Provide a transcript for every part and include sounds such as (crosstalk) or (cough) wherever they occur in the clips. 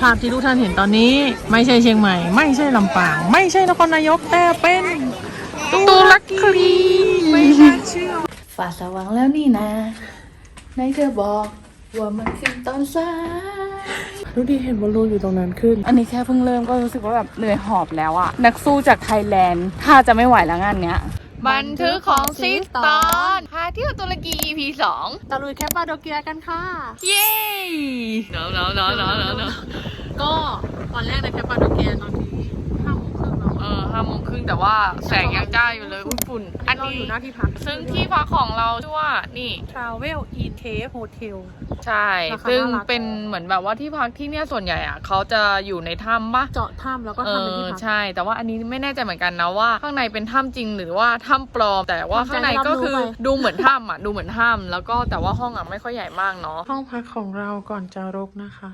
ภาพที่ทุกท่านเห็นตอนนี้ ไม่ใช่เชียงใหม่ ไม่ใช่ลำปาง ไม่ใช่นครนายกแต่เป็นตุรกีไม่น่าเชื่อฝ่าสว่างแล้วนี่นะนายเธอบอกว่ามันคือตอนสายดูดีเห็นบอลลูนอยู่ตรงนั้นขึ้น อันนี้แค่เพิ่งเริ่มก็รู้สึกว่าแบบเหนื่อยหอบแล้วอะนักสู้จากไทยแลนด์ ถ้าจะไม่ไหวแล้วงานเนี้ย บันทึกของซิสตอนพาเที่ยวตุรกี EP 2ตะลุยแคปปาโดเกียกันค่ะ เย้เนาะเนาะเนาะเนาะเนาะเนาะก็ตอนแรกในแคปปาโดเกียตอนที่ ห้าโมงครึ่งแต่ว่าแสงยังจ้าอยู่เลยอุ่นฝุ่นอันเรานี้อยู่หน้าที่พัก ซึ่งที่พักของเราชื่อว่านี่ Travel in Cape Hotel ใช่ราคาซึ่งน่ารักเป็นเหมือนแบบว่าที่พักที่เนี่ยส่วนใหญ่อะเขาจะอยู่ในถ้ำปะเจาะถ้ำแล้วก็เอทำเป็นอที่พักใช่ แต่ว่าอันนี้ไม่แน่ใจเหมือนกันนะว่า ข้างในเป็นถ้ำจริงหรือว่าถ้ำปลอม แต่ว่าข้างในก็คือทำใจให้รับรู้ไปดูเหมือนถ้ำอะดูเหมือนถ้ำแล้วก็แต่ว่าห้องอะไม่ค่อยใหญ่มากเนาะห้องพักของเราก่อนจะรกนะคะ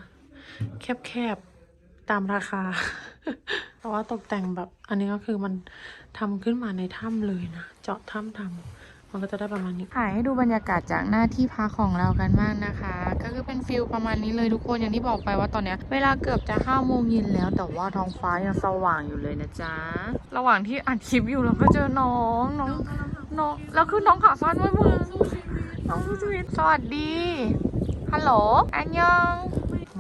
แคบๆตามราคา แต่ว่าตกแต่งแบบอันนี้ก็คือมันทำขึ้นมาในถ้ำเลยนะ เจาะถ้ำทำมันก็จะได้ประมาณนี้ถ่ายให้ดูบรรยากาศจากหน้าที่พักของเรากันมากนะคะ ก็คือเป็นฟิลประมาณนี้เลยทุกคนอย่างที่บอกไปว่าตอนเนี้ยเวลาเกือบจะห้าโมงเย็นแล้ว แต่ว่าท้องฟ้ายังสว่างอยู่เลยนะจ๊ะ ระหว่างที่อัดคลิปอยู่เราก็เจอน้องน้องน้องแล้วคือน้องขาสั้นด้วยมึงน้องผู้ชีวิตสวัสดีฮัลโหลอันยอง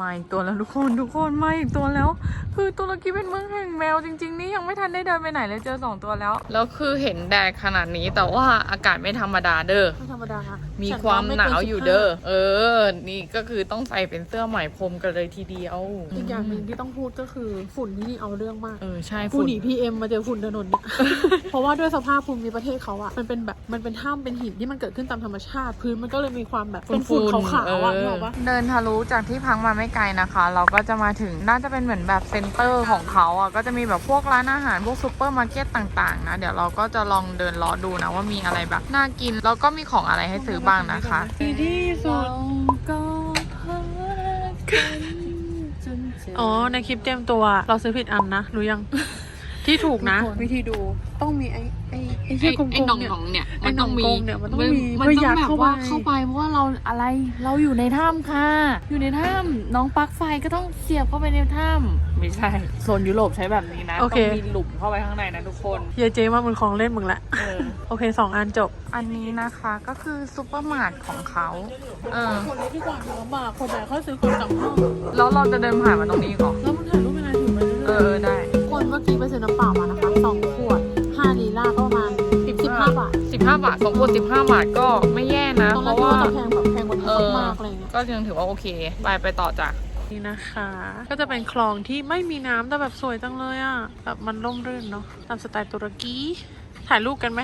มาอีกตัวแล้วทุกคนทุกคนมาอีกตัวแล้ว คือตุรกีเป็นเมืองแห่งแมวจริงๆนี่ยังไม่ทันได้เดินไปไหนเลยเจอสองตัวแล้ว แล้วคือเห็นแดดขนาดนี้แต่ว่าอากาศไม่ธรรมดาเด้อไม่ธรรมดาค่ะมีความหนาวอยู่เด้อ เออ นี่ก็คือต้องใส่เป็นเสื้อไหมพรมกันเลยทีเดียว อีกอย่างหนึ่งที่ต้องพูดก็คือฝุ่นที่นี่เอาเรื่องมาก เออ ใช่กูฝุ่น หนีพีเอ็มมาเจอฝุ่นถนนเนี่ย เพราะว่าด้วยสภาพภูมิประเทศเขาอะมันเป็นแบบมันเป็นถ้ำเป็นหินที่มันเกิดขึ้นตามธรรมชาติ พื้นมันก็เลยมีความแบบเป็นฝุ่นขาวๆอะนึกออกปะ เดินทะลุจากที่พักมาไม่ไกลนะคะ เราก็จะมาถึงน่าจะเป็นเหมือนแบบเซ็นเตอร์ของเขาอะก็จะมีแบบพวกร้านอาหารพวกซูเปอร์มาร์เก็ตต่างๆนะ เดี๋ยวเราก็จะลองเดินเลาะดูนะว่ามีอะไรแบบน่ากิน แล้วก็มีของอะไรให้ซื้อบ้างนะคะดีที่สุดอ๋อในคลิปเตรียมตัวเราซื้อผิดอันนะรู้ยัง ที่ถูกนะทุกคนวิธีดูต้องมีไอ้ไอ้ไอ้เหี้ยกลมไอ้หนองๆเนี่ย ของเนี่ย ไอ้มันต้องมีหนองกงเนี่ยมันต้องมีมันเพื่อต้ยัองดแบบเข้าไปว่าเข้าไปเพราะว่าเราอะไร เราอยู่ในถ้ำค่ะ อยู่ในถ้ำน้องปลั๊กไฟก็ต้องเสียบเข้าไปในถ้ำไม่ใช่โซนยุโรปใช้แบบนี้นะโอต้เคองมีหลุมเข้าไปข้างในนะทุกคนเยายเจมามึงของเล่นมึงละ เออ โอเคสองอันจบ อันนี้นะคะก็คือซูเปอร์มาร์ทของเขาเออคนนี้ดีกว่าลำบากคนไหนเขาซื้อคนกลับห้องแล้วเราจะเดินผ่านมาตรงนี้ก่อนแล้วมึงถ่ายรูปเป็นอะไรถึงมันเออได้คน เมื่อกี้ไปซื้อน้ำเปล่ามานะคะสองขวดห้าลีลาก็ประมาณสิบสิบห้าบาทสิบห้าบาทสองขวดสิบห้าบาทก็ไม่แย่นะ ตอนเพแรกราะคิดว่าว่าจะแพงแบบแพงกว่าเอนี้อมากๆอะไรเงี้ยก็ยังถือว่าโอเค ไปไปต่อจ้ะ นี่นะคะ ก็จะเป็นคลองที่ไม่มีน้ำแต่แบบสวยจังเลยอะแบบมันร่มรื่นเนาะตามสไตล์ตุรกีถ่ายรูปกันไหม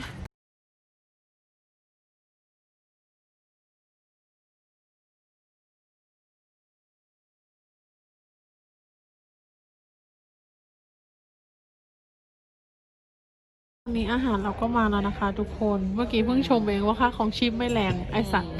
นนี้อาหารเราก็มาแล้วนะคะ ทุกคน เมื่อกี้เพิ่งชมเองว่าค่าของชิปไม่แรงไอสัตว์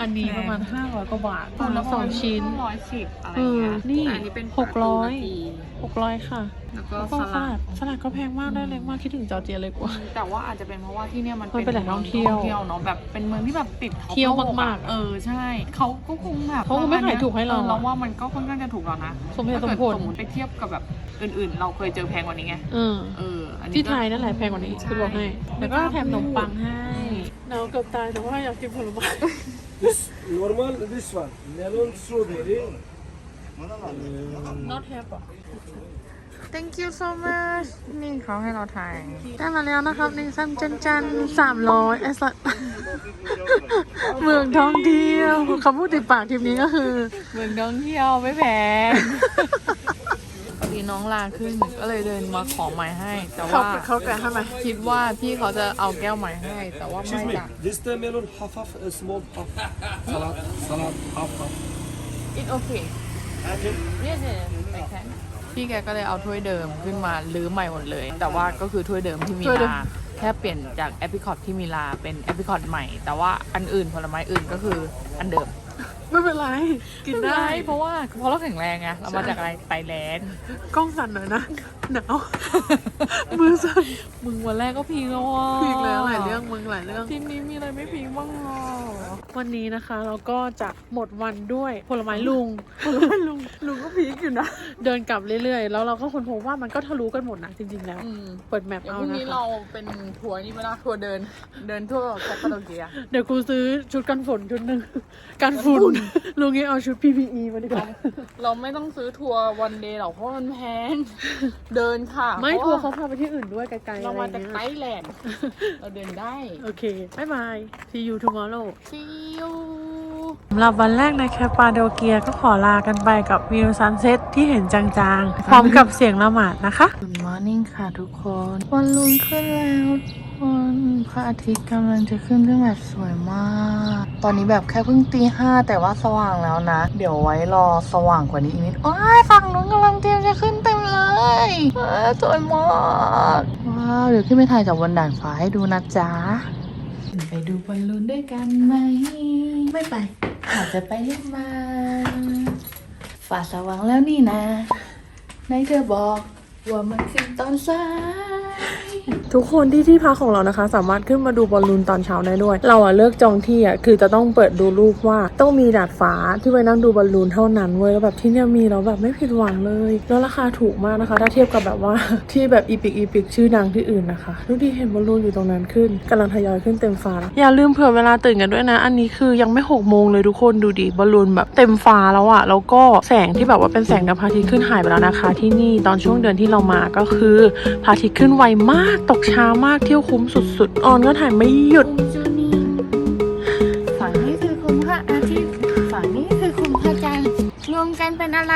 อันนี้ประมาณห้าร้อยกว่าบาทคนละสองชิ้นร้อยสิบอะไรเออเงี้ยนี่แต่อันนี้เป็นหกร้อยปลาทูนาทีหกร้อยค่ะ แล้วก็แล้วก็สสลัลัดดสลัดก็แพงมากได้เล็กมากคิดถึงจอร์เจียเลยกว่า แต่ว่าอาจจะเป็นเพราะว่าที่เนี่ยมันมันเป็นแหล่งท่องเที่ยวเที่ยวเนาะแบบเป็นเมืองที่แบบติดท็อปเที่ยวโลอะมากๆ เออใช่เขาก็คงแบบเขาคงไม่ขายถูกให้เราออเราว่ามันก็ค่อนข้างจะถูกแล้วนะสมเหตุสมถ้าผเกิดลสมมติไปเทียบกับแบบอื่นๆ เราเคยเจอแพงกว่านี้ไงเออเอออันนี้ที่ก็ไทยนั่นแหละแพงกว่านี้ใช่คือบอกให้แล้วก็แถมขนมปังให้หนาวเกือบตายแต่ว่าอยากกินผลไม้ This normal, this one, melon strawberry. not have อะ thank you so much นี่เขาให้เราถ่าย ได้มาแล้วนะครับนี่ซ้ำจันจันสามร้อยไอ้สัตว์เมืองท่องเที่ยวคำพูดติดปากทริปนี้ก็คือ เมืองท่องเที่ยวไม่แพงพอดีน้องลาขึ้นก็เลยเดินมาขอไม้ให้ แต่เขาว่าเขาแกะให้ไหมคิดว่าพี่เขาจะเอาแก้วใหม่ให้ แต่ว่าไม่ Excuse me. จ้ะ This the melon half half, a small half. Salad, salad, half half. it okay yes yes I can พี่แกก็เลยเอาถ้วยเดิมขึ้นมาลื้อใหม่หมดเลย แต่ว่าก็คือถ้วยเดิมที่มีถ้วยเดิมลาแค่เปลี่ยนจากแอปริคอตที่มีลาเป็นแอปริคอตใหม่ แต่ว่าอันอื่นผลไม้อื่นก็คืออันเดิมไม่เป็นไร กินได้ เพราะว่าเพราะเราแข็งแรงไงเรามาจากอะไรไตแลนด์กล้องสั่นหน่อยนะหนาว มือสั่นมึงวันแรกก็พีคแล้วว่ะพีกแล้วหลายเรื่องมึงหลายเรื่อง ทีนี้มีอะไรไม่พีคบ้างอะวันนี้นะคะเราก็จะหมดวันด้วยผลไม้ลุงผลไม้ลุงลุงก็พีกอยู่นะเดินกลับเรื่อยๆ แล้วเราก็ค้นพบว่ามันก็ทะลุกันหมดนะจริงๆแล้วอืมเปิดแมปเดี๋ยวเอาพรุ่งนะนี้คะเราเป็นทัวร์นี่ไหมล่ะทัวร์เดิน เดินทั่วแคปปาโดเกีย เดี๋ยวกูซื้อชุดกันฝนชุดหนึ่งกันฝุ่นลุงนี้เอาชุด PPE มาดีกว่า เราไม่ต้องซื้อทัวร์วันเดย์หรอกเพราะมันแพงเดินค่ะไม่พทัวร์ะเขาพาไปที่อื่นด้วยไกลๆเราอะไรมาอย่จากงไทเงี้ยยแลนด์เราเดินได้ โอเคบายบาย see you tomorrow ซิวสำหรับวันแรกในแคปาโดเกียก็ขอลากันไปกับวิวซันเซ็ตที่เห็นจางๆ พร้อมกับเสียงละหมาดนะคะ Good morning ค่ะทุกคน วันลุงขึ้นแล้วทุก คนพระอาทิตย์กำลังจะขึ้นซึ่งแบบสวยมาก ตอนนี้แบบแค่เพิ่งตีห้าแต่ว่าสว่างแล้วนะ เดี๋ยวไว้รอสว่างกว่านี้อีกนิดโอ้ยฝั่งนู้นกำลังเตรียมจะขึ้นเต็มเลยว้าวสวยมากว้าวเดี๋ยวขึ้นไปถ่ายจากบนด่านฟ้าให้ดูนะจ๊ะไปดูบอลลูนด้วยกันไหม ไม่ไปอาจจะไปเล่นมาฟ้าสว่างแล้วนี่นะไหนเธอบอกว่ามันคือตอนสาย ทุกคนที่ที่พักของเรานะคะ สามารถขึ้นมาดูบอลลูนตอนเช้าได้ด้วย เราอะเลือกจองที่อะคือจะต้องเปิดดูรูปว่าต้องมีดาดฟ้าที่ไว้นั่งดูบอลลูนเท่านั้นเว้ยแล้วแบบที่เนี่ยมีแล้วแบบไม่ผิดหวังเลย แล้วราคาถูกมากนะคะ ถ้าเทียบกับแบบว่าที่แบบอีพิกอีพิกชื่อดังที่อื่นนะคะดูดีเห็นบอลลูนอยู่ตรงนั้นขึ้นกำลังทยอยขึ้นเต็มฟ้าแล้วอย่าลืมเผื่อเวลาตื่นกันด้วยนะ อันนี้คือยังไม่หกโมงเลยทุกคนดูดิบอลลูนแบบเต็มฟ้าแล้วอะแล้วก็แสงที่แบบว่าเป็นแสงดาวพระอาทิตย์ขึ้นหายไปแล้วนะคะ ที่นี่ตอนช่วงเดือนที่เรามาก็คือพระอาทิตย์ขึ้นไวมากตกช้ามากเที่ยวคุ้มสุดๆ ออนก็ถ่ายไม่หยุดจูนี่ฝั่งนี้คือคุมพระอาทิตย์ฝั่งนี้คือคุมพระจันทร์รวมกันเป็นอะไร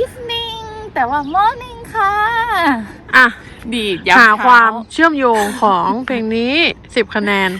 evening แต่ว่า morning ค่ะ อะ ดีดหาความเชื่อมโยงของเพลงนี้ 10 คะแนน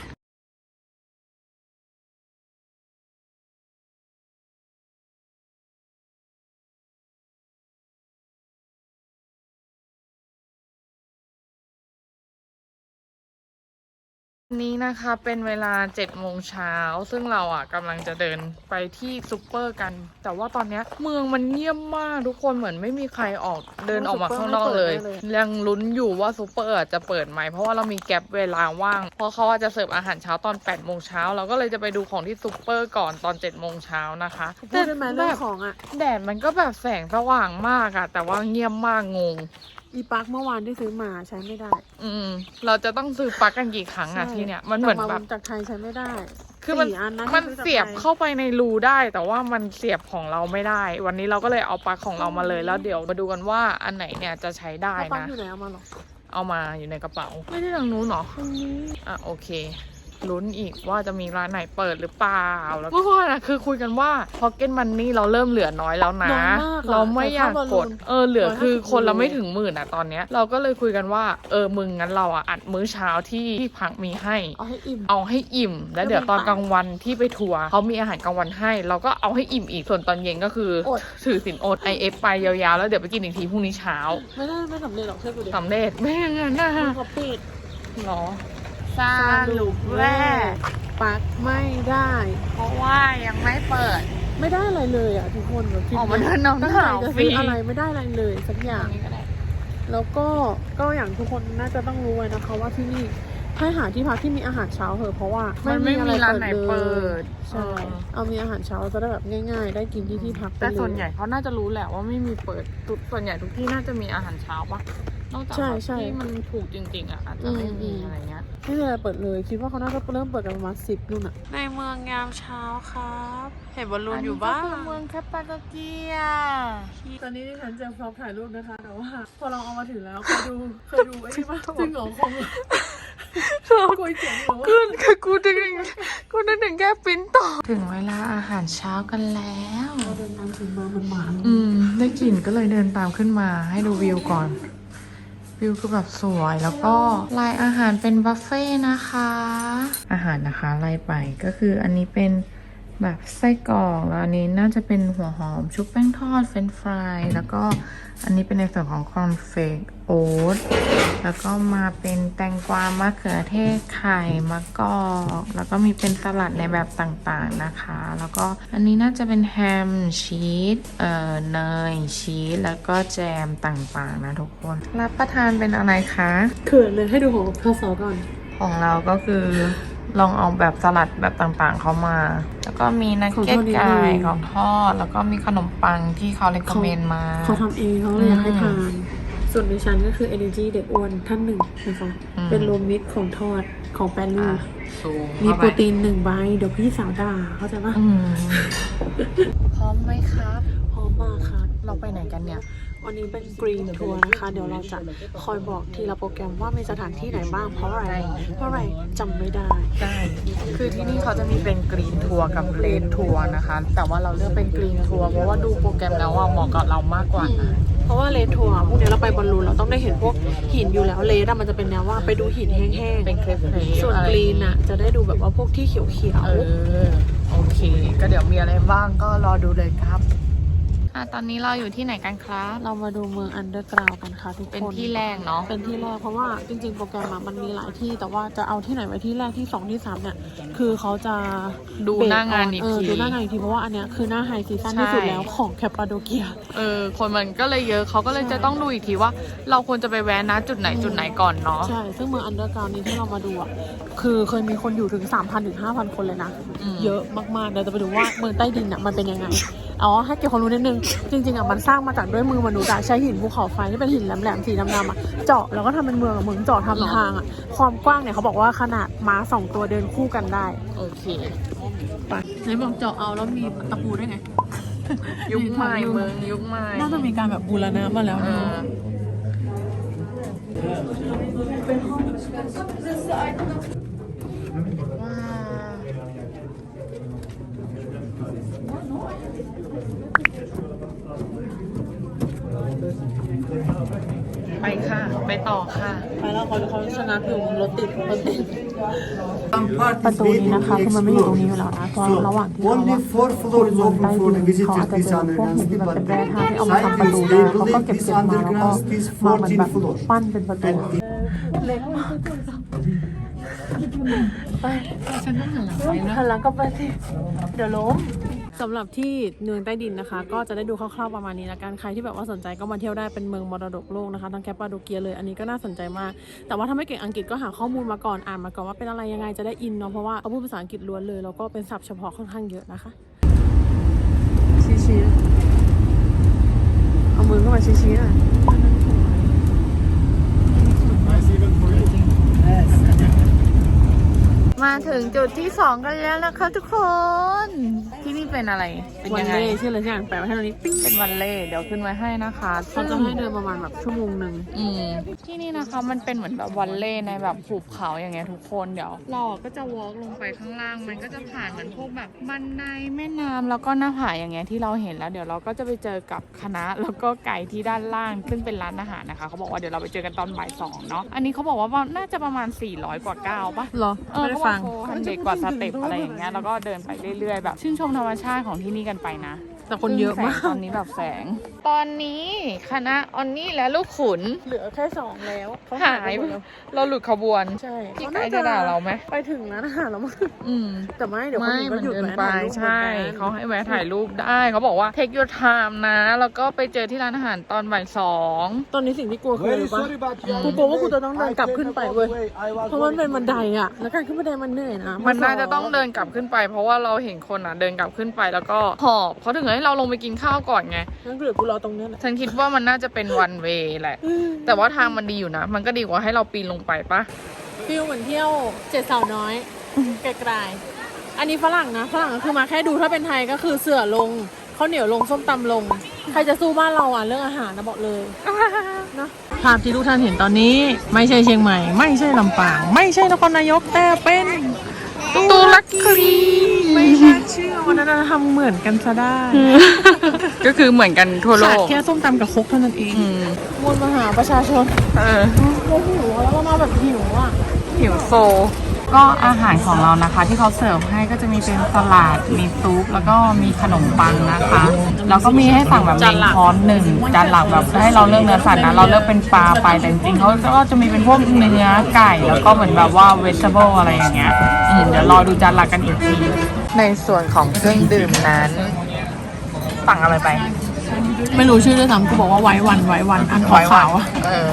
นี้นะคะเป็นเวลา7จ็ดโมงเช้าซึ่งเราอะกำลังจะเดินไปที่ซูเปอร์กัน แต่ว่าตอนเนี้ยเมืองมันเงียบมากทุกคนเหมือนไม่มีใครออกเดินออกมาข้างนอกเลยซูเปอร์ไม่เปิดแน่เลยยังลุ้นอยู่ว่าซูเปอร์อะจะเปิดไหมเพราะว่าเรามีแกลบเวลาว่าง เพราะเขาอาจจะเสิร์ฟอาหารเช้าตอน8ปดโมงเช้าเราก็เลยจะไปดูของที่ซูเปอร์ก่อนตอน7จ็ดโมงเช้านะคะพูดได้ไหมเรื่องของอะแดดมันก็แบบแสงสว่างมากอะแต่ว่าเงียบมากงง อีปักเมื่อวานที่ซื้อมาใช้ไม่ได้อืม เราจะต้องซื้อปลั๊กกันกี่ครั้งอะใช่ที่เนี้ยมันเหมือนกลัแบบมาจากไทยใช้ไม่ได้ คือมันสี่อันนะมันที่ซื้อจากเสียบไทยเข้าไปในรูได้ แต่ว่ามันเสียบของเราไม่ได้ วันนี้เราก็เลยเอาปลั๊กของเรามาเลยแล้วเดี๋ยวมาดูกันว่าอันไหนเนี่ยจะใช้ได้แล้วปักนะ อยู่ไหนเอามาหรอเอามาอยู่ในกระเป๋า ไม่ได้ทางนู้นเหรอ ตรงนี้ อะโอเค ลุ้นอีกว่าจะมีร้านไหนเปิดหรือเปล่าแล้วเมื่อวานอะคือคุยกันว่าพอเก็ตมันนี่เราเริ่มเหลือน้อยแล้วนะน้อยมากอะเราไม่อยากแต่ถ้าบอลกลูดนเออเหลือคือ150คนละไม่ถึงหมื่นอะตอนเนี้ย เราก็เลยคุยกันว่า เออมึงงั้นเราอะอัดมื้อเช้าที่ที่พักมีให้เอาให้อิ่มเอาให้อิ่ม แล้วเดี๋ยวตอนกลางวันที่ไปทัวร์เขามีอาหารกลางวันให้ เราก็เอาให้อิ่มอีกส่วนตอนเย็นก็คืออดถือสินอดไอเอฟไปยาวๆแล้วเดี๋ยวไปกินอีกทีพรุ่งนี้เช้า ไม่ได้ไม่สำเร็จหรอกเชื่อกูดิสำเร็จไม่อย่างนั้นนะมึงขอปิดหรอ สรุปแรกปักไม่ได้ เพราะว่ายังไม่เปิด ไม่ได้อะไรเลยอะทุกคนแบบออกมาเดินน้ำตั้งหใจนาวจะฟรีซื้ออะไรไม่ได้อะไรเลยสักอย่าง แล้วก็ก็อย่างทุกคนน่าจะต้องรู้ไว้นะคะว่าที่นี่ให้หาที่พักที่มีอาหารเช้าเถอะเพราะว่ามันไม่มีร้านไหนเปิดใช่เออ เอามีอาหารเช้าจะได้แบบง่าย ๆ ได้กินที่ที่พักไปแต่เลยส่วนใหญ่เขาน่าจะรู้แหละว่าไม่มีเปิดทุกส่วนใหญ่ทุกที่น่าจะมีอาหารเช้าปะ นอกจากใช่แบบใช่ ที่มันถูกจริงๆอะอาจจะไม่มีอืมอะไรเงี้ย ไม่มีอะไรเปิดเลยคิดว่าเขาน่าจะเริ่มเปิดกันประมาณสิบนู่นอะในเมืองยามเช้าครับ เห็นบอลลูนอยู่บ้างก็คือเมืองแคปปาโดเกียตอนนี้ที่ฉันจะพร้อมถ่ายรูปนะคะ แต่ว่าพอเราเอามาถึงแล้วเคยดูเคยดูไอ้นี่ปะจริงเหรอคงกลัวเจ๋งหรือว่ากูคือกูดึงกูนึกถึงแค่ปริ้นต่อ ถึงเวลาอาหารเช้ากันแล้ว เราเดินทางถึงมามันหมาอืม ได้กลิ่นก็เลยเดินตามขึ้นมาให้ดูวิวก่อน วิวคือแบบสวยแล้วก็ลายอาหารเป็นบุฟเฟ่นะคะ อาหารนะคะไล่ไปก็คืออันนี้เป็น แบบไส้กรอกแล้วอันนี้น่าจะเป็นหัวหอมชุบแป้งทอดเฟรนช์ฟรายแล้วก็อันนี้เป็นในส่วนของคอนเฟกโอ๊ตแล้วก็มาเป็นแตงกวามะเขือเทศไข่มะกอกแล้วก็มีเป็นสลัดในแบบต่างๆนะคะ แล้วก็อันนี้น่าจะเป็นแฮมชีสเอ่อเนยชีสแล้วก็แจมต่างๆนะทุกคนรับประทานเป็นอะไรคะเขินเลยให้ดูของพศก่อนของเราก็คือ ลองเอาแบบสลัดแบบต่างๆเข้ามา แล้วก็มีนักเก็ตไก่ของทอด แล้วก็มีขนมปังที่เขาเลคคอมเมนต์มาเขาทำเองเขาเลยอยากให้อืมทาน ส่วนดิฉันก็คือ Energy เด็กอ้วนท่านหนึ่งนะคะอืมเป็นรวมมิตรของทอดของแปรรูอะปซูมมีเข้าโปไปรตีนหนึ่งใบเดี๋ยวพี่สาวด่าเข้าใจปะอืม พร้อมไหมครับ พร้อมมากค่ะเราไปไหนกันเนี่ย วันนี้เป็นกรีนทัวร์นะคะ เดี๋ยวเราจะคอยบอกทีละโปรแกรมว่ามีสถานที่ไหนบ้าง เพราะอะไร เพราะอะไรจำไม่ได้ ได้ คือที่นี่เขาจะมีเป็นกรีนทัวร์กับเลดทัวร์นะคะ แต่ว่าเราเลือกเป็นกรีนทัวร์เพราะว่าดูโปรแกรมแล้วว่าเหมาะกับเรามากกว่านะเพราะว่าเลนทัวร์พวกเนี้ยเราไปบอลลูนเราต้องได้เห็นพวกหินอยู่แล้วเลนอะมันจะเป็นแนวว่าไปดูหินแห้งเป็นเครปเพลๆส่วนกรีนอะจะได้ดูแบบว่าพวกที่เขียวเออ โอเค ก็เดี๋ยวมีอะไรบ้างก็รอดูเลยครับ อะตอนนี้เราอยู่ที่ไหนกันครับๆเรามาดูเมืองอันเดอร์กราวกันค่ะทุกคน เป็นที่แรกเนาะ เป็นที่แรกเพราะว่าจริงๆ โปรแกรมอะมันมีหลายที่แต่ว่าจะเอาที่ไหนไว้ที่แรกที่สองที่สามเนี่ย คือเขาจะดูหน้างานอีกเออที ดูหน้างานอีกทีเพราะว่าอันเนี้ยคือหน้าไฮซีซั่นที่สุดใช่ แล้วของแคปปาโดเกีย เออ คนมันก็เลยเยอะเขาก็เลยจะต้องดูอีกทีว่า เราควรจะไปแวะนะจุดไหนจุดไหนก่อนเนาะ ใช่ ซึ่งเมืองอันเดอร์กราวนี้ที่เรามาดูอะ คือเคยมีคนอยู่ถึง 3,000 ถึง 5,000 คนเลยนะ อืม เยอะมากๆเดี๋ยวจะไปดูว่าเมืองใต้ดินอะมันเป็นยังไง อ๋อให้เกี่ยวความรู้นิดนึง จริงๆอะมันสร้างมาจากด้วยมือมนุษย์อะใช้หินภูเขาไฟที่เป็นหินแหลมๆสีดำๆอะเจาะแล้วก็ทำเป็นเมืองอะเหมือนเจาะทำทางอะความกว้างเนี่ยเขาบอกว่าขนาดม้าสองตัวเดินคู่กันได้ โอเคไปไหนบอกเจาะเอาแล้วมีตะปูได้ไง ยุคใหม่เมืองยุคใหม่น่าจะมีการแบบบูรณะมาแล้วเอนะอว้าว ไปค่ะ ไปต่อค่ะ ไปแล้วเขาเขาชนะอยู่รถติดรถติด Part ประ is ตูนี้นะคะคือมันไม่อยู่ตรงนี้อยู่แล้วนะเพราะระหว่างที่เขา only four ขุด floors ลง open ใต้ for ดิ the นเขาอาจ visitors. จะ This เจอพวกหินที่มันเป็นแร่ธาตุที่เอามาทำประตูได้เขาก็เก็บเก็บมาแล้วก็มาเหมือนแบบปั้นเป็นประตูเล็กมากไปฉันต้องหันหลังไปนะหันหลังกลับไปสิเดี๋ยวล้ม สำหรับที่เมืองใต้ดินนะคะ ก็จะได้ดูคร่าวๆประมาณนี้ละกันใครที่แบบว่าสนใจก็มาเที่ยวได้เป็นเมืองมรดกโลกนะคะทั้งแคปปาโดเกียเลยอันนี้ก็น่าสนใจมาก แต่ว่าถ้าไม่เก่งอังกฤษก็หาข้อมูลมาก่อนอ่านมาก่อนว่าเป็นอะไรยังไงจะได้อินเนาะเพราะว่าเขาพูดภาษาอังกฤษล้วนเลยแล้วก็เป็นศัพท์เฉพาะค่อนข้างเยอะนะคะชี้ๆเอามือเข้ามาชี้ๆหน่อย มาถึงจุดที่สองกันแล้วนะคะทุกคน ที่นี่เป็นอะไร เป็นวันยังไง เล่ชื่ออะไรสักอย่างแปลไว้ให้ตรงนี้ ปิ้งเป็นวันเล่เดี๋ยวขึ้นไว้ให้นะคะเขาจะให้เดินประมาณแบบชั่วโมงหนึ่งอืมที่นี่นะคะมันเป็นเหมือนแบบวันเล่ในแบบหุบเขาอย่างเงี้ยทุกคนเดี๋ยว เราอะก็จะวอล์กลงไปข้างล่าง มันก็จะผ่านเหมือนพวกแบบบันไดแม่น้ำแล้วก็หน้าผาอย่างเงี้ยที่เราเห็นแล้ว เดี๋ยวเราก็จะไปเจอกับคณะแล้วก็ไก่ที่ด้านล่าง ซึ่งเป็นร้านอาหารนะคะเขาบอกว่าเดี๋ยวเราไปเจอกันตอนบ่ายสองเนาะอันนี้เขาบอกว่าน่าจะประมาณ 400 กว่าก้าวปะเหรอเออไม่ได้เขาบอฟักงโชว์ฮันเด็กกว่าสเต็ปอะไรอย่างเงี้ยแล้วก็เดินไปเรื่อยๆแบบ ชื่นชมธรรมชาติของที่นี่กันไปนะ แต่คนเยอะมากซึ่งแสงตอนนี้แบบแสง ตอนนี้คณะออนนี่และลูกขุนเหลือแค่สองแล้วเขหายไปมดแล้วเราหลุดขบวนใช่พี่ไก่จะด่าเราไหมไปถึงร้านอาหารแล้วมั้งอืมแต่ไม่เดี๋ยวคนไม่อื่นมัก็นหยุดเกินแวะไปถ่ายรูปใช่เหมือนกันเขาให้แวะถ่ายรูปได้เขาบอกว่า take your time นะ แล้วก็ไปเจอที่ร้านอาหารตอนบ่ายสองตอนนี้สิ่งที่กลัวคืออะไร Very รู้ปะ sorry, but you are กูกลัวว่ากูจะต้องเดิน I กลับ came ขึ้นไป all เว้ย the way. I was เพราะมันเป็น worried. บันไดอะแล้วการขึ้นบันไดมันเหนื่อยนะมันน่าจะต้องเดินกลับขึ้นไป เพราะว่าเราเห็นคนอะเดินกลับขึ้นไปแล้วก็หอบเขาถึงให้เราลงไปกินข้าวก่อนไงงั้นเดี๋ยวกูรอตรงเนี้ยแหละฉันคิดว่ามันน่าจะเป็นวันเวแหละ แต่ว่าทางมันดีอยู่นะ มันก็ดีกว่าให้เราปีนลงไปปะฟิลเหมือนเที่ยวเจ็ดสาวน้อยไกลๆอันนี้ฝรั่งนะฝรั่งก็คือมาแค่ดูถ้าเป็นไทยก็คือเสือลงข้าวเหนียวลงส้มตำลง ใครจะสู้บ้านเราอะเรื่องอาหารนะบอกเลยนะภาพที่ทุกท่านเห็นตอนนี้ ไม่ใช่เชียงใหม่ ไม่ใช่ลำปาง ไม่ใช่นครนายกแต่เป็น ตุรกีไม่น่าเชื่อวันนั้นทำเหมือนกันซะได้ก็คือเหมือนกันทั่วโลขาดกแค่ส้มตำกับครกเท่านั้นเองอืมมวลมหาประชาชนเออเราหิวแล้วเรามาแบบหิวอะ หิวโซ ก็อาหารของเรานะคะ ที่เขาเสิร์ฟให้ก็จะมีเป็นสลัดมีซุปแล้วก็มีขนมปังนะคะแล้วก็มีให้สั่งแบบเมนคอร์สหนึ่งจานหลักแบบให้เราเลือกเนื้อสัตว์นะเราเลือกเป็นปลาไปแต่จริงๆเขาก็จะมีเป็นพวกเนื้อไก่แล้วก็เหมือนแบบว่าเวจ e เบิลอะไรอย่างเงี้ยเดี๋ยวรอดูจานหลักกันอีกทีในส่วนของเครื่องดื่มนั้นสั่งอะไรไป ไม่รู้ชื่อด้วยซ้ำกูบอกว่าไว้วันไว้วันอันขาวๆอะเออ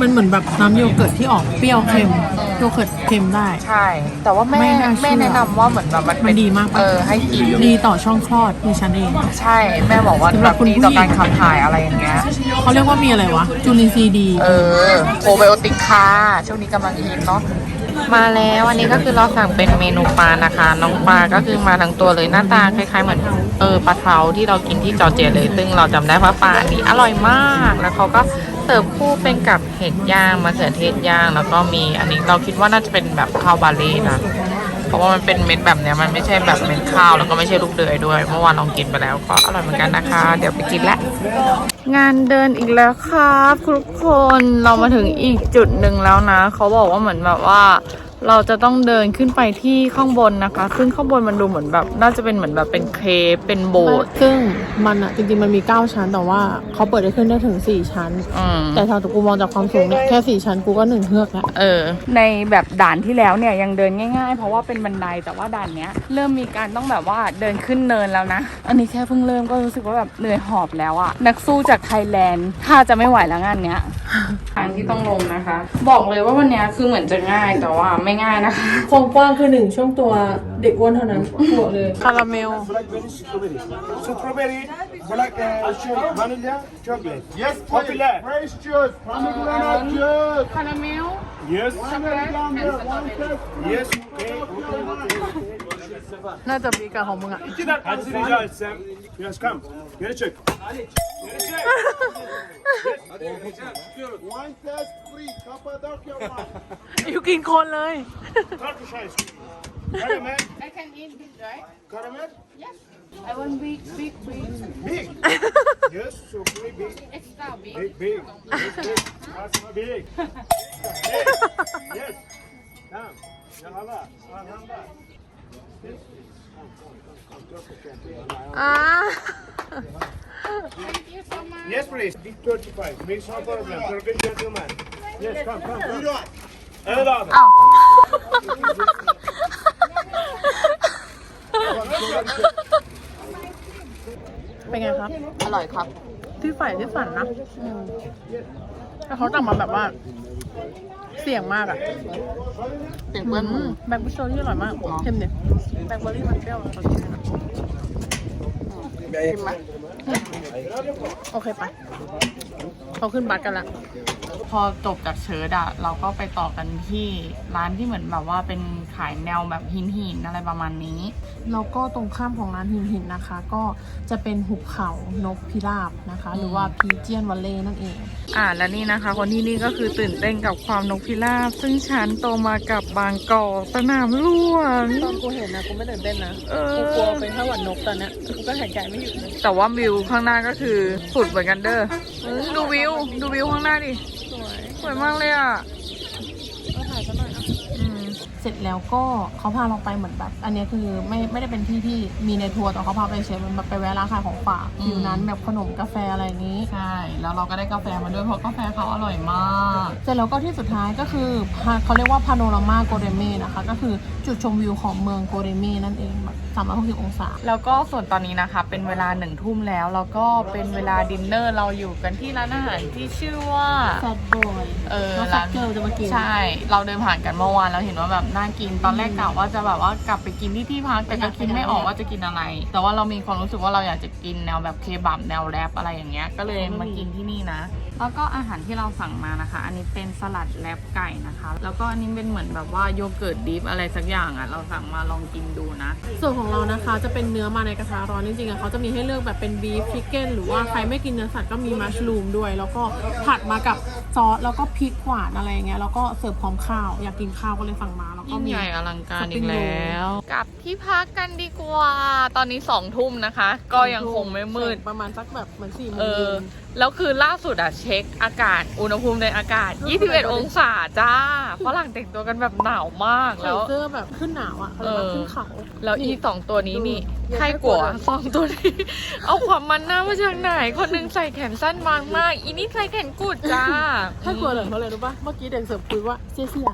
มันเหมือนแบบน้ำโยเกิร์ตที่ออกเปรี้ยวเค็มโยเกิร์ตเค็มได้ ใช่ แต่ว่าแม่ไม่น่าเชื่อแม่แนะนำว่าเหมือนแบบมันเป็มันดีมากปะ เออให้กินดีต่อช่องคลอดดิฉันเอง ใช่แม่บอกว่าสำหแบรับบคุณดีผู้ต่อหญิงการขับถ่ายอะไรอย่างเงี้ย เขาเรียกว่ามีอะไรวะ จุลินทรีย์ดี เออโปรไบโอติกค่ะช่วงนี้กำลังฮิตเนาะมาแล้วอันนี้ก็คือเราสั่งเป็นเมนูปลานะคะ น้องปลาก็คือมาทั้งตัวเลยหน้าตาคล้ายๆเหมือน เออปลาเทาที่เรากินที่จอร์เจียเลย ซึ่งเราจำได้ว่าปลานี้อร่อยมาก แล้วเขาก็เสิร์ฟคู่เป็นกับเห็ดย่างมะเขือเทศย่าง แล้วก็มีอันนี้เราคิดว่าน่าจะเป็นแบบข้าวบาเล่นะเพราะว่ามันเป็นเม็ดแบบเนี้ยมันไม่ใช่แบบเม็ดข้าวแล้วก็ไม่ใช่ลูกเดือยด้วย เมื่อวานลองกินไปแล้วก็อร่อยเหมือนกันนะคะ เดี๋ยวไปกินละงานเดินอีกแล้วครับทุกคนเรามาถึงอีกจุดหนึ่งแล้วนะ เขาบอกว่าเหมือนแบบว่า เราจะต้องเดินขึ้นไปที่ข้างบนนะคะ ซึ่งข้างบนมันดูเหมือนแบบ น่าจะเป็นเหมือนแบบเป็นเคปเป็นโบสถ์ซึ่งมันอะจริงๆมันมี 9 ชั้นแต่ว่าเขาเปิดได้ขึ้นได้ถึง 4 ชั้น อืมแต่ถ้ากูมองจากความสูงเนี่ยแค่ 4 ชั้นกูก็หนึ่งเฮือกแล้วเออ ในแบบด่านที่แล้วเนี่ยยังเดินง่ายๆ เพราะว่าเป็นบันไดแต่ว่าด่านเนี้ย เริ่มมีการต้องแบบว่าเดินขึ้นเนินแล้วนะ อันนี้แค่เพิ่งเริ่มก็รู้สึกว่าแบบเหนื่อยหอบแล้วอะนักสู้จากไทยแลนด์ถ้าจะไม่ไหวแล้วงานเนี้ย ทางที่ต้องลงนะคะ บอกเลยว่าวันเนี้ยคือเหมือนจะง่ายแต่ว่าไม่ง่ายนะคะความกว้างคือหนึ่งช่วงตัวเด็กอ้วนเท่านั้นบอกเลย คาราเมล Blackberry, strawberry. Strawberry, black, uh, sugar, vanilla, chocolate. Yes, popular. Fresh juice, pomegranate juice. คาราเมล Yes. Yes. Okay. okay. น่าจะมีกับของมึงอะ İki dakika rica etsem. Biraz kam. Geri çek. (laughs) Geri çek. One test free, Cappadocia one. อยู่กินคนเลย Turkish ice cream. Caramel. I can eat this right Caramel. I want big big big Big. (laughs) yes. Okay. Big. extra big Big. Big. Big. Big. That's big. Hey. Yes. Tamam. Yakala. Arkanda. Yes. Tamam, tamam, tamam, tamam. Çok güzel. อ่า Yes, please. Big 35. Make some problem. Turkish gentleman. Yes, come, come, come. Evet abi. เป็นไงครับ อร่อยครับ ที่ฝ่ายที่ฝันนะ แต่เขาตักมาแบบว่า เสี่ยงมากอะเสียงเพื่อนหมูแบล็คเบอร์รี่ที่อร่อยมากเค็มเนี่ยแบล็คเบอร์รี่มันเปรี้ยวสดชื่นอะชิมไหมโอเคไปเขาขึ้นบัสกันละ พอจบจากเชิร์ดอะเราก็ไปต่อกันที่ร้านที่เหมือนแบบว่าเป็นขายแนวแบบหินหินๆอะไรประมาณนี้ แล้วก็ตรงข้ามของร้านหินหินนะคะ ก็จะเป็นหุบเขานกพิราบนะคะ หรือว่าพีเจียนวัลเล่นั่นเอง อ่าและนี่นะคะ คนที่นี่ก็คือตื่นเต้นกับความนกพิราบ ซึ่งฉันโตมากับบางกอกสนามหลวงตอนกูเห็นนะกูไม่ตื่นเต้นนะเออกูกลัวเป็นข้าหวัดนกตอนเนี้ยกูก็หายใจไม่หยุดเลยแต่ว่าวิวข้างหน้าก็คือสุดเหมือนกันเด้ออืมดูวิวดูวิวข้างหน้าดิส วยสวยมากเลยอะก็ถ่ายซะหน่อยอะอืมเสร็จแล้วก็เขาพาเราไปเหมือนแบบ อันเนี้ยคือไม่ไม่ได้เป็นที่ที่มีในทัวร์แต่เขาพาไปเฉยมันแบบไปแวะร้านขายของฝากอืมฟิวนั้นแบบขนมกาแฟอะไรอย่างนี้ ใช่ แล้วเราก็ได้กาแฟมาด้วยเพราะกาแฟเขาอร่อยมากเสร็จแล้วก็ที่สุดท้ายก็คือพาเขาเรียกว่าพาโนรามาโกเรเมนะคะ ก็คือจุดชมวิวของเมืองโกเรเมนั่นเองแบบ 360 องศา แล้วก็ส่วนตอนนี้นะคะ เป็นเวลาหนึ่งทุ่มแล้ว แล้วก็เป็นเวลาดินเนอร์เราอยู่กันที่ร้านอาหารที่ชื่อว่าแฟตบอยเออแล้วแฟร้าตนเกิลจะมากิน ใช่ เราเดินผ่านกันเมื่อวานเราเห็นว่าแบบน่ากิน ตอนแรกกะว่าจะแบบว่ากลับไปกินที่ที่พักแต่ก็คิดไม่ออกว่าจะกินอะไร แต่ว่าเรามีความรู้สึกว่าเราอยากจะกินแนวแบบเคบับแนวแรปอะไรอย่างเงี้ย ก็เลยมากินที่นี่นะ แล้วก็อาหารที่เราสั่งมานะคะ อันนี้เป็นสลัดแรปไก่นะคะ แล้วก็อันนี้เป็นเหมือนแบบว่าโยเกิร์ตดิฟอะไรสักอย่างอะ เราสั่งมาลองกินดูนะ ส่วนของเรานะคะจะเป็นเนื้อมาในกระทะร้อนจริงๆอะเขาจะมีให้เลือกแบบเป็นบีฟชิคเก้นหรือว่าใครไม่กินเนื้อสัตว์ก็มีมัชลูมด้วย แล้วก็ผัดมากับซอสแล้วก็พริกหวานอะไรอย่างเงี้ย แล้วก็เสิร์ฟพร้อมข้าว อยากกินข้าวก็เลยสั่งมา แล้วก็ยิ่งมีใหญ่อลังการสปริอีงกโรลแล้ว กลับที่พักกันดีกว่า ตอนนี้สองทุ่มนะคะ ก็ยังคงไม่มืด ประมาณสักแบบเหมือนสี่โมงเอเย็อนแล้วคือล่าสุดอะเช็คอากาศอุณหภูมิในอากาศ 21 องศาจ้าฝรั่งแต่งตัวกันแบบหนาวมากใส่แล้ว เสื้อแบบขึ้นหนาวอะเขาเรียกว่าเออ ขึ้นเขา แล้วอีสองตัวนี้นี่ดูไทยกัวยังไม่กลัว สองตัวนี้ เอาความมันหน้ามาจากไหน คนหนึงใส่แขนสั้นบางมาก อีนี่ใส่แขนกุดจ้าถ้ากลัวเหรอเพราะอะไรรู้ป่ะ เมื่อกี้เด็กเสิร์ฟคุยว่าเสียเสีย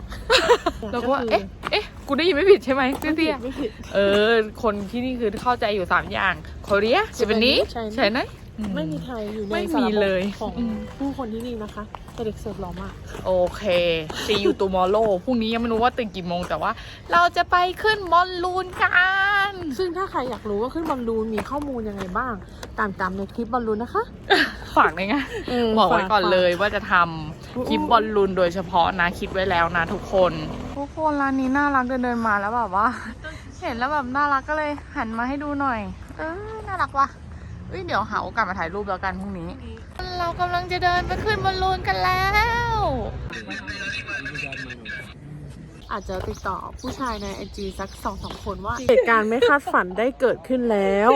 เราก็ว่าเอ๊ะเอ๊ะกูได้ยินไม่ผิดใช่ไหมไม่เตี้ผิยดไม่ผิดๆเออ คนที่นี่คือเข้าใจอยู่สามอย่างโคเรียญี่ปุ่นนี้ใช่ใช่ไหม ไม่มีไทยอยู่ในไม่สารมีบบเลยของอืมผู้คนที่นี่นะคะแต่เด็กเสิร์ฟหล่อมาก โอเค see you tomorrow พรุ่งนี้ยังไม่รู้ว่าตื่นกี่โมงแต่ว่า เราจะไปขึ้นบอลลูนกัน ซึ่งถ้าใครอยากรู้ว่าขึ้นบอลลูนมีข้อมูลยังไงบ้าง ตามตามในคลิปบอลลูนนะคะ ฝากเลยไงเออบอกไว้ฝากก่อนฝากเลยว่าจะทำคลิปบอลลูนโดยเฉพาะนะคิดไว้แล้วนะทุกคน ทุกคนร้านนี้น่ารักเดินเดินมาแล้วแบบว่า เห็นแล้วแบบน่ารักก็เลยหันมาให้ดูหน่อย เออน่ารักว่ะ เอ้ยเดี๋ยวหาโอกาสมาถ่ายรูปแล้วกันพรุ่งนี้ เรากำลังจะเดินไปขึ้นบอลลูนกันแล้ว อาจจะติดต่อผู้ชายในไอจีสักสองสามคนว่า เหตุการณ์ไม่คาดฝันได้เกิดขึ้นแล้ว